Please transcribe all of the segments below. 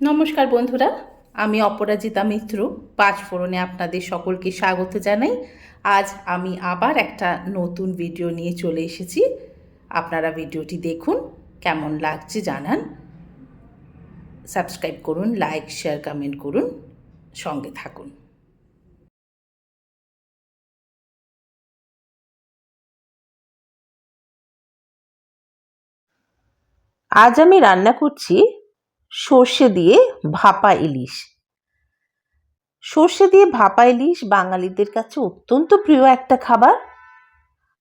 নমস্কার বন্ধুরা, আমি অপরাজিতা মিত্র, পাঁচ ফোড়নে আপনাদের সকলকে স্বাগত জানাই। আজ আমি আবার একটা নতুন ভিডিও নিয়ে চলে এসেছি। আপনারা ভিডিওটি দেখুন, কেমন লাগছে জানান। সাবস্ক্রাইব করুন লাইক শেয়ার কমেন্ট করুন, সঙ্গে থাকুন। আজ আমি রান্না করছি সর্ষে দিয়ে ভাপা ইলিশ। সর্ষে দিয়ে ভাপা ইলিশ বাঙালিদের কাছে অত্যন্ত প্রিয় একটা খাবার।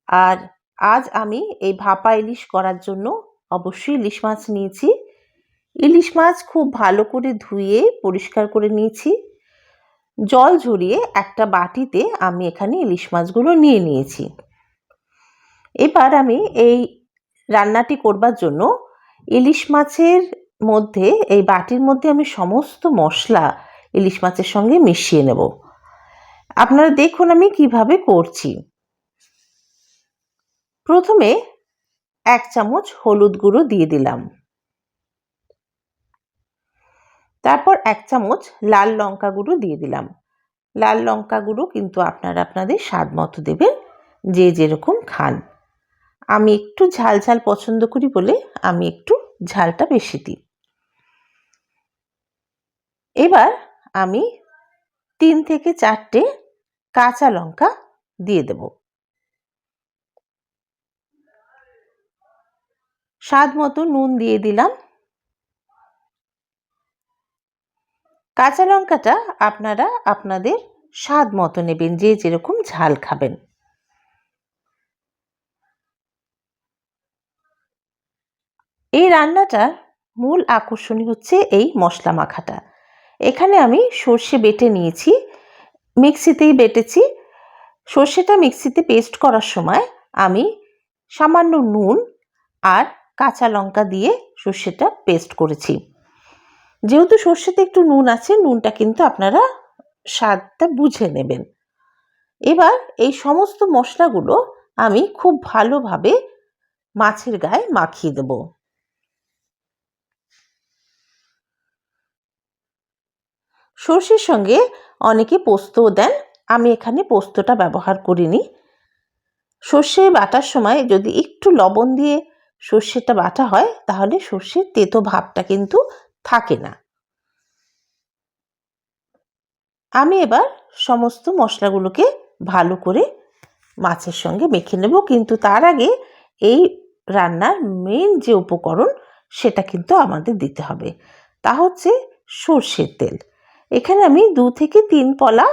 আর আজ আমি এই ভাপা ইলিশ করার জন্য অবশ্যই ইলিশ মাছ নিয়েছি। ইলিশ মাছ খুব ভালো করে ধুয়ে পরিষ্কার করে নিয়েছি। জল ঝরিয়ে একটা বাটিতে আমি এখানে ইলিশ মাছগুলো নিয়ে নিয়েছি। এবার আমি এই রান্নাটি করবার জন্য ইলিশ মাছের মধ্যে, এই বাটির মধ্যে আমি সমস্ত মশলা ইলিশ মাছের সঙ্গে মিশিয়ে নেব। আপনারা দেখুন আমি কীভাবে করছি। প্রথমে এক চামচ হলুদ গুঁড়ো দিয়ে দিলাম। তারপর এক চামচ লাল লঙ্কা গুঁড়ো দিয়ে দিলাম। লাল লঙ্কা গুঁড়ো কিন্তু আপনারা আপনাদের স্বাদ মতো দেবেন, যে যেরকম খান। আমি একটু ঝাল ঝাল পছন্দ করি বলে আমি একটু ঝালটা বেশি দিই। এবার আমি তিন থেকে চারটে কাঁচা লঙ্কা দিয়ে দেব। স্বাদ মতো নুন দিয়ে দিলাম। কাঁচা লঙ্কাটা আপনারা আপনাদের স্বাদ মতো নেবেন, যে যেরকম ঝাল খাবেন। এই রান্নাটার মূল আকর্ষণই হচ্ছে এই মশলা মাখাটা। এখানে আমি সর্ষে বেটে নিয়েছি। মিক্সিতেই বেটেছি। সর্ষেটা মিক্সিতে পেস্ট করার সময় আমি সামান্য নুন আর কাঁচা লঙ্কা দিয়ে সর্ষেটা পেস্ট করেছি। যেহেতু সর্ষেতে একটু নুন আছে, নুনটা কিন্তু আপনারা স্বাদটা বুঝে নেবেন। এবার এই সমস্ত মশলাগুলো আমি খুব ভালোভাবে মাছের গায়ে মাখিয়ে দেবো। সর্ষের সঙ্গে অনেকে পোস্তও দেন। আমি এখানে পোস্তটা ব্যবহার করিনি। সর্ষে বাটার সময় যদি একটু লবণ দিয়ে সর্ষেটা বাটা হয়, তাহলে সর্ষের তেতো ভাবটা কিন্তু থাকে না। আমি এবার সমস্ত মশলাগুলোকে ভালো করে মাছের সঙ্গে মেখে নেব। কিন্তু তার আগে এই রান্নার মেন যে উপকরণ, সেটা কিন্তু আমাদের দিতে হবে। তা হচ্ছে সর্ষের তেল। এখানে আমি দু থেকে তিন পলা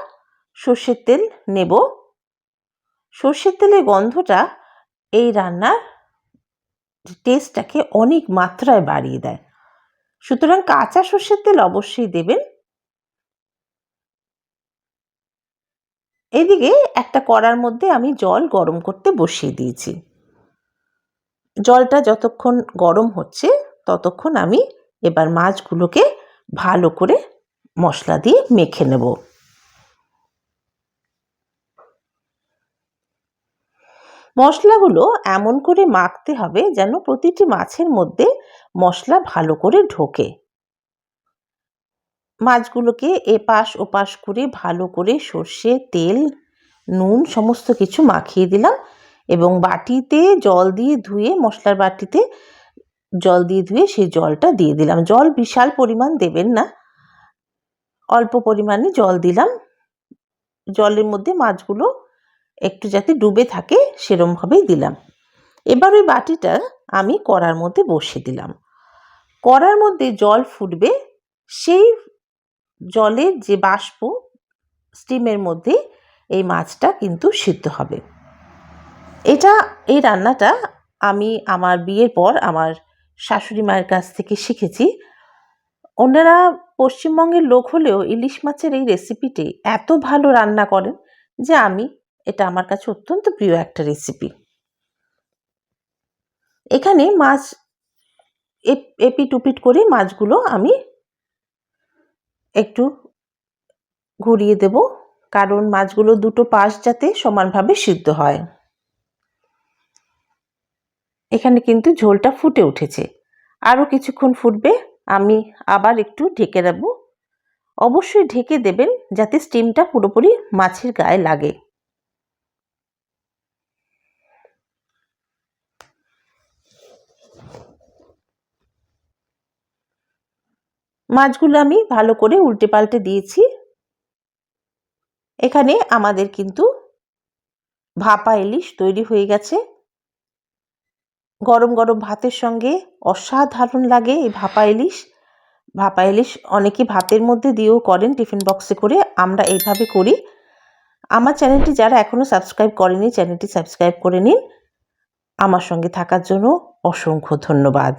সর্ষের তেল নেব। সর্ষের তেলের গন্ধটা এই রান্নার টেস্টটাকে অনেক মাত্রায় বাড়িয়ে দেয়। সুতরাং কাঁচা সর্ষের তেল অবশ্যই দেবেন। এদিকে একটা কড়ার মধ্যে আমি জল গরম করতে বসিয়ে দিয়েছি। জলটা যতক্ষণ গরম হচ্ছে ততক্ষণ আমি এবার মাছগুলোকে ভালো করে মশলা দিয়ে মেখে নেব। মশলাগুলো এমন করে মাখতে হবে যেন প্রতিটি মাছের মধ্যে মশলা ভালো করে ঢোকে। মাছগুলোকে এপাশ ওপাশ করে ভালো করে সর্ষে, তেল, নুন সমস্ত কিছু মাখিয়ে দিলাম এবং বাটিতে জল দিয়ে ধুয়ে, মশলার বাটিতে জল দিয়ে ধুয়ে সেই জলটা দিয়ে দিলাম। জল বিশাল পরিমাণ দেবেন না অল্প পরিমাণে জল দিলাম। জলের মধ্যে মাছগুলো একটু যাতে ডুবে থাকে সেরমভাবেই দিলাম। এবার ওই বাটিটা আমি কড়ার মধ্যে বসিয়ে দিলাম। কড়ার মধ্যে জল ফুটবে, সেই জলের যে বাষ্প, স্টিমের মধ্যে এই মাছটা কিন্তু সিদ্ধ হবে। এটা, এই রান্নাটা আমি আমার বিয়ের পর আমার শাশুড়ি মায়ের কাছ থেকে শিখেছি। ওনারা পশ্চিমবঙ্গের লোক হলেও ইলিশ মাছের এই রেসিপিটি এত ভালো রান্না করেন যে আমি এটা আমার কাছে অত্যন্ত প্রিয় একটা রেসিপি এখানে মাছ এপিট উপিট করে মাছগুলো আমি একটু ঘুরিয়ে দেব, কারণ মাছগুলো দুটো পাশ যাতে সমানভাবে সিদ্ধ হয়। এখানে কিন্তু ঝোলটা ফুটে উঠেছে। আরও কিছুক্ষণ ফুটবে আমি আবার একটু ঢেকে দেব। অবশ্যই ঢেকে দেবেন যাতে স্টিমটা পুরোপুরি মাছের গায়ে লাগে। মাছগুলো আমি ভালো করে উল্টে পাল্টে দিয়েছি। এখানে আমাদের কিন্তু ভাপা ইলিশ তৈরি হয়ে গেছে। গরম গরম ভাতের সঙ্গে অসাধারণ লাগে এই ভাপা ইলিশ। ভাপা ইলিশ অনেকে ভাতের মধ্যে দিয়েও করেন, টিফিন বক্সে করে আমরা এইভাবে করি। আমার চ্যানেলটি যারা এখনও সাবস্ক্রাইব করেনি, চ্যানেলটি সাবস্ক্রাইব করে নিন। আমার সঙ্গে থাকার জন্য অসংখ্য ধন্যবাদ।